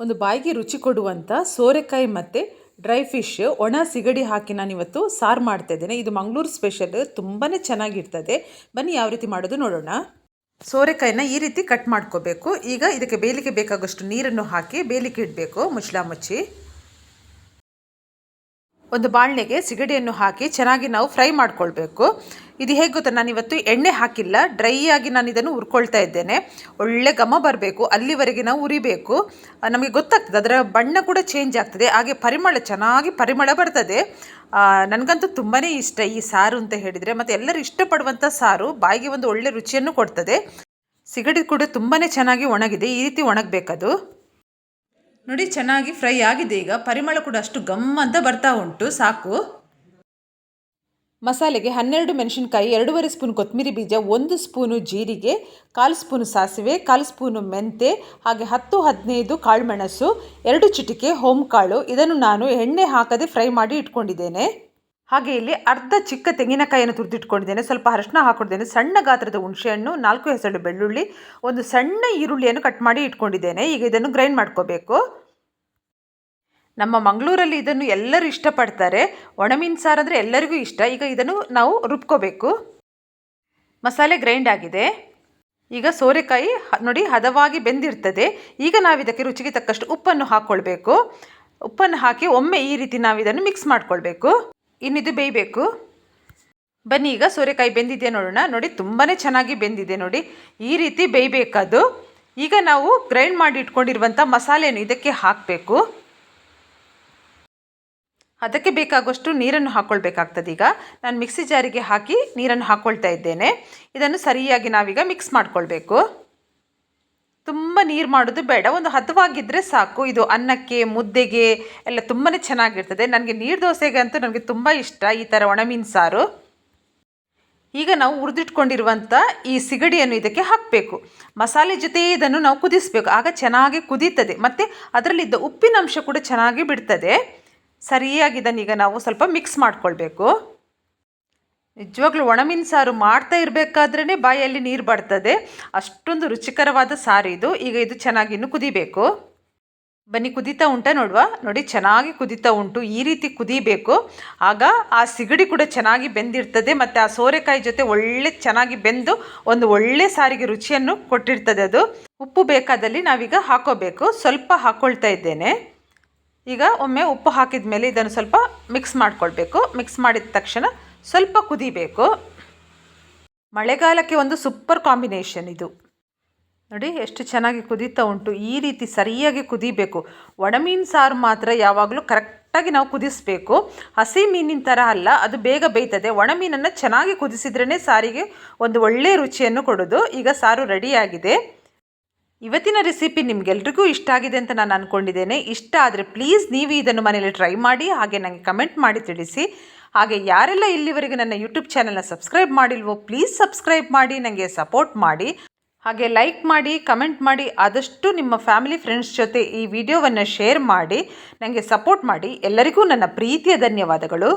ಒಂದು ಬಾಯಿಗೆ ರುಚಿ ಕೊಡುವಂಥ ಸೋರೆಕಾಯಿ ಮತ್ತು ಡ್ರೈ ಫಿಶ್, ಒಣ ಸಿಗಡಿ ಹಾಕಿ ನಾನು ಇವತ್ತು ಸಾರು ಮಾಡ್ತಾ ಇದ್ದೇನೆ. ಇದು ಮಂಗಳೂರು ಸ್ಪೆಷಲ್ ತುಂಬಾ ಚೆನ್ನಾಗಿರ್ತದೆ. ಬನ್ನಿ ಯಾವ ರೀತಿ ಮಾಡೋದು ನೋಡೋಣ. ಸೋರೆಕಾಯಿನ ಈ ರೀತಿ ಕಟ್ ಮಾಡ್ಕೋಬೇಕು. ಈಗ ಇದಕ್ಕೆ ಬೇಲಿಗೆ ಬೇಕಾಗಷ್ಟು ನೀರನ್ನು ಹಾಕಿ ಬೇಲಿಗೆ ಇಡಬೇಕು ಮುಚ್ಚಳ ಮುಚ್ಚಿ. ಒಂದು ಬಾಣಲೆಗೆ ಸಿಗಡಿಯನ್ನು ಹಾಕಿ ಚೆನ್ನಾಗಿ ನಾವು ಫ್ರೈ ಮಾಡ್ಕೊಳ್ಬೇಕು. ಇದು ಹೇಗೆ ಗೊತ್ತಾ? ನಾನು ಇವತ್ತು ಎಣ್ಣೆ ಹಾಕಿಲ್ಲ. ಡ್ರೈ ಆಗಿ ನಾನು ಇದನ್ನು ಹುರ್ಕೊಳ್ತಾ ಇದ್ದೇನೆ. ಒಳ್ಳೆ ಘಮ ಬರಬೇಕು. ಅಲ್ಲಿವರೆಗೆ ನಾವು ಉರಿಬೇಕು ನಮಗೆ ಗೊತ್ತಾಗ್ತದೆ. ಅದರ ಬಣ್ಣ ಕೂಡ ಚೇಂಜ್ ಆಗ್ತದೆ. ಹಾಗೆ ಪರಿಮಳ ಚೆನ್ನಾಗಿ ಪರಿಮಳ ಬರ್ತದೆ. ನನಗಂತೂ ತುಂಬಾ ಇಷ್ಟ ಈ ಸಾರು ಅಂತ ಹೇಳಿದರೆ. ಮತ್ತು ಎಲ್ಲರೂ ಇಷ್ಟಪಡುವಂಥ ಸಾರು ಬಾಯಿಗೆ ಒಂದು ಒಳ್ಳೆ ರುಚಿಯನ್ನು ಕೊಡ್ತದೆ. ಸಿಗಡಿ ಕೂಡ ತುಂಬಾ ಚೆನ್ನಾಗಿ ಒಣಗಿದೆ. ಈ ರೀತಿ ಒಣಗಬೇಕದು. ನೋಡಿ, ಚೆನ್ನಾಗಿ ಫ್ರೈ ಆಗಿದೆ ಈಗ. ಪರಿಮಳ ಕೂಡ ಅಷ್ಟು ಗಮ್ ಅಂತ ಬರ್ತಾ ಉಂಟು. ಸಾಕು. ಮಸಾಲೆಗೆ ಹನ್ನೆರಡು ಮೆಣಸಿನ್ಕಾಯಿ, ಎರಡೂವರೆ ಸ್ಪೂನ್ ಕೊತ್ತಂಬರಿ ಬೀಜ, ಒಂದು ಸ್ಪೂನು ಜೀರಿಗೆ, ಕಾಲು ಸ್ಪೂನು ಸಾಸಿವೆ, ಕಾಲು ಸ್ಪೂನು ಮೆಂತೆ, ಹಾಗೆ ಹತ್ತು, ಹದಿನೈದು ಕಾಳುಮೆಣಸು ಎರಡು ಚಿಟಿಕೆ ಕಾಳು ಇದನ್ನು ನಾನು ಎಣ್ಣೆ ಹಾಕದೆ ಫ್ರೈ ಮಾಡಿ ಇಟ್ಕೊಂಡಿದ್ದೇನೆ. ಹಾಗೆ ಇಲ್ಲಿ ಅರ್ಧ ಚಿಕ್ಕ ತೆಂಗಿನಕಾಯಿಯನ್ನು ತುರಿದಿಟ್ಕೊಂಡಿದ್ದೇನೆ. ಸ್ವಲ್ಪ ಅರಶಿನ ಹಾಕೊಂಡಿದ್ದೇನೆ ಸಣ್ಣ ಗಾತ್ರದ ಹುಣಸೆಹಣ್ಣು, ನಾಲ್ಕು ಹೆಸರು ಬೆಳ್ಳುಳ್ಳಿ, ಒಂದು ಸಣ್ಣ ಈರುಳ್ಳಿಯನ್ನು ಕಟ್ ಮಾಡಿ ಇಟ್ಕೊಂಡಿದ್ದೇನೆ. ಈಗ ಇದನ್ನು ಗ್ರೈಂಡ್ ಮಾಡ್ಕೋಬೇಕು. ನಮ್ಮ ಮಂಗಳೂರಲ್ಲಿ ಇದನ್ನು ಎಲ್ಲರೂ ಇಷ್ಟಪಡ್ತಾರೆ. ಒಣಮೀನ್ ಸಾರು ಅಂದರೆ ಎಲ್ಲರಿಗೂ ಇಷ್ಟ. ಈಗ ಇದನ್ನು ನಾವು ರುಬ್ಕೋಬೇಕು. ಮಸಾಲೆ ಗ್ರೈಂಡ್ ಆಗಿದೆ. ಈಗ ಸೋರೆಕಾಯಿ ನೋಡಿ, ಹದವಾಗಿ ಬೆಂದಿರ್ತದೆ. ಈಗ ನಾವು ಇದಕ್ಕೆ ರುಚಿಗೆ ತಕ್ಕಷ್ಟು ಉಪ್ಪನ್ನು ಹಾಕ್ಕೊಳ್ಬೇಕು ಉಪ್ಪನ್ನು ಹಾಕಿ ಒಮ್ಮೆ ಈ ರೀತಿ ನಾವು ಇದನ್ನು ಮಿಕ್ಸ್ ಮಾಡ್ಕೊಳ್ಬೇಕು. ಇನ್ನಿದು ಬೇಯಬೇಕು. ಬನ್ನಿ, ಈಗ ಸೋರೆಕಾಯಿ ಬೆಂದಿದೆ ನೋಡೋಣ. ನೋಡಿ ತುಂಬಾ ಚೆನ್ನಾಗಿ ಬೆಂದಿದೆ ನೋಡಿ. ಈ ರೀತಿ ಬೇಯಬೇಕದು. ಈಗ ನಾವು ಗ್ರೈಂಡ್ ಮಾಡಿ ಇಟ್ಕೊಂಡಿರುವಂಥ ಮಸಾಲೆಯನ್ನು ಇದಕ್ಕೆ ಹಾಕಬೇಕು. ಅದಕ್ಕೆ ಬೇಕಾಗುವಷ್ಟು ನೀರನ್ನು ಹಾಕ್ಕೊಳ್ಬೇಕಾಗ್ತದೆ ಈಗ ನಾನು ಮಿಕ್ಸಿ ಜಾರಿಗೆ ಹಾಕಿ ನೀರನ್ನು ಹಾಕ್ಕೊಳ್ತಾ ಇದ್ದೇನೆ. ಇದನ್ನು ಸರಿಯಾಗಿ ನಾವೀಗ ಮಿಕ್ಸ್ ಮಾಡ್ಕೊಳ್ಬೇಕು. ತುಂಬ ನೀರು ಮಾಡೋದು ಬೇಡ. ಒಂದು ಹದವಾಗಿದ್ದರೆ ಸಾಕು. ಇದು ಅನ್ನಕ್ಕೆ, ಮುದ್ದೆಗೆ ಎಲ್ಲ ತುಂಬಾ ಚೆನ್ನಾಗಿರ್ತದೆ. ನನಗೆ ನೀರು ದೋಸೆಗೆ ಅಂತೂ ನನಗೆ ತುಂಬ ಇಷ್ಟ ಈ ಥರ ಒಣಮೀನು ಸಾರು. ಈಗ ನಾವು ಉರಿದಿಟ್ಕೊಂಡಿರುವಂಥ ಈ ಸಿಗಡಿಯನ್ನು ಇದಕ್ಕೆ ಹಾಕಬೇಕು. ಮಸಾಲೆ ಜೊತೆ ಇದನ್ನು ನಾವು ಕುದಿಸಬೇಕು. ಆಗ ಚೆನ್ನಾಗಿ ಕುದೀತದೆ. ಮತ್ತು ಅದರಲ್ಲಿದ್ದ ಉಪ್ಪಿನಂಶ ಕೂಡ ಚೆನ್ನಾಗಿ ಬಿಡ್ತದೆ. ಸರಿಯಾಗಿ ಇದನ್ನೀಗ ನಾವು ಸ್ವಲ್ಪ ಮಿಕ್ಸ್ ಮಾಡ್ಕೊಳ್ಬೇಕು. ನಿಜವಾಗ್ಲೂ ಒಣಮೀನು ಸಾರು ಮಾಡ್ತಾ ಇರಬೇಕಾದ್ರೇ ಬಾಯಲ್ಲಿ ನೀರು ಬರ್ತದೆ. ಅಷ್ಟೊಂದು ರುಚಿಕರವಾದ ಸಾರು ಇದು. ಈಗ ಇದು ಚೆನ್ನಾಗಿ ಇನ್ನು ಕುದಿಬೇಕು. ಬನ್ನಿ, ಕುದೀತಾ ಉಂಟ ನೋಡುವ? ನೋಡಿ, ಚೆನ್ನಾಗಿ ಕುದೀತಾ ಉಂಟು. ಈ ರೀತಿ ಕುದಿಬೇಕು. ಆಗ ಆ ಸಿಗಡಿ ಕೂಡ ಚೆನ್ನಾಗಿ ಬೆಂದಿರ್ತದೆ ಮತ್ತು ಆ ಸೋರೆಕಾಯಿ ಜೊತೆ ಒಳ್ಳೆ ಚೆನ್ನಾಗಿ ಬೆಂದು ಒಂದು ಒಳ್ಳೆ ಸಾರಿಗೆ ರುಚಿಯನ್ನು ಕೊಟ್ಟಿರ್ತದೆ ಅದು. ಉಪ್ಪು ಬೇಕಾದಲ್ಲಿ ನಾವೀಗ ಹಾಕೋಬೇಕು. ಸ್ವಲ್ಪ ಹಾಕ್ಕೊಳ್ತಾ ಇದ್ದೇನೆ. ಈಗ ಒಮ್ಮೆ ಉಪ್ಪು ಹಾಕಿದ ಮೇಲೆ ಇದನ್ನು ಸ್ವಲ್ಪ ಮಿಕ್ಸ್ ಮಾಡ್ಕೊಳ್ಬೇಕು. ಮಿಕ್ಸ್ ಮಾಡಿದ ತಕ್ಷಣ ಸ್ವಲ್ಪ ಕುದಿಬೇಕು. ಮಳೆಗಾಲಕ್ಕೆ ಒಂದು ಸೂಪರ್ ಕಾಂಬಿನೇಷನ್ ಇದು. ನೋಡಿ ಎಷ್ಟು ಚೆನ್ನಾಗಿ ಕುದೀತಾ ಉಂಟು. ಈ ರೀತಿ ಸರಿಯಾಗಿ ಕುದಿಬೇಕು. ಒಣಮೀನು ಸಾರು ಮಾತ್ರ ಯಾವಾಗಲೂ ಕರೆಕ್ಟಾಗಿ ನಾವು ಕುದಿಸಬೇಕು. ಹಸಿ ಮೀನಿನ ಥರ ಅಲ್ಲ, ಅದು ಬೇಗ ಬೇಯ್ತದೆ. ಒಣಮೀನನ್ನು ಚೆನ್ನಾಗಿ ಕುದಿಸಿದ್ರೇ ಸಾರಿಗೆ ಒಂದು ಒಳ್ಳೆಯ ರುಚಿಯನ್ನು ಕೊಡೋದು. ಈಗ ಸಾರು ರೆಡಿಯಾಗಿದೆ ಇವತ್ತಿನ ರೆಸಿಪಿ ನಿಮಗೆಲ್ರಿಗೂ ಇಷ್ಟ ಆಗಿದೆ ಅಂತ ನಾನು ಅಂದ್ಕೊಂಡಿದ್ದೇನೆ ಇಷ್ಟ ಆದರೆ ಪ್ಲೀಸ್ ನೀವು ಇದನ್ನು ಮನೇಲಿ ಟ್ರೈ ಮಾಡಿ, ಹಾಗೆ ನನಗೆ ಕಮೆಂಟ್ ಮಾಡಿ ತಿಳಿಸಿ. ಹಾಗೆ ಯಾರೆಲ್ಲ ಇಲ್ಲಿವರೆಗೂ ನನ್ನ ಯೂಟ್ಯೂಬ್ ಚಾನಲ್ನ ಸಬ್ಸ್ಕ್ರೈಬ್ ಮಾಡಿಲ್ವೋ ಪ್ಲೀಸ್ ಸಬ್ಸ್ಕ್ರೈಬ್ ಮಾಡಿ ನನಗೆ ಸಪೋರ್ಟ್ ಮಾಡಿ. ಹಾಗೆ ಲೈಕ್ ಮಾಡಿ ಕಮೆಂಟ್ ಮಾಡಿ, ಆದಷ್ಟು ನಿಮ್ಮ ಫ್ಯಾಮಿಲಿ ಫ್ರೆಂಡ್ಸ್ ಜೊತೆ ಈ ವಿಡಿಯೋವನ್ನು ಶೇರ್ ಮಾಡಿ ನನಗೆ ಸಪೋರ್ಟ್ ಮಾಡಿ. ಎಲ್ಲರಿಗೂ ನನ್ನ ಪ್ರೀತಿಯ ಧನ್ಯವಾದಗಳು.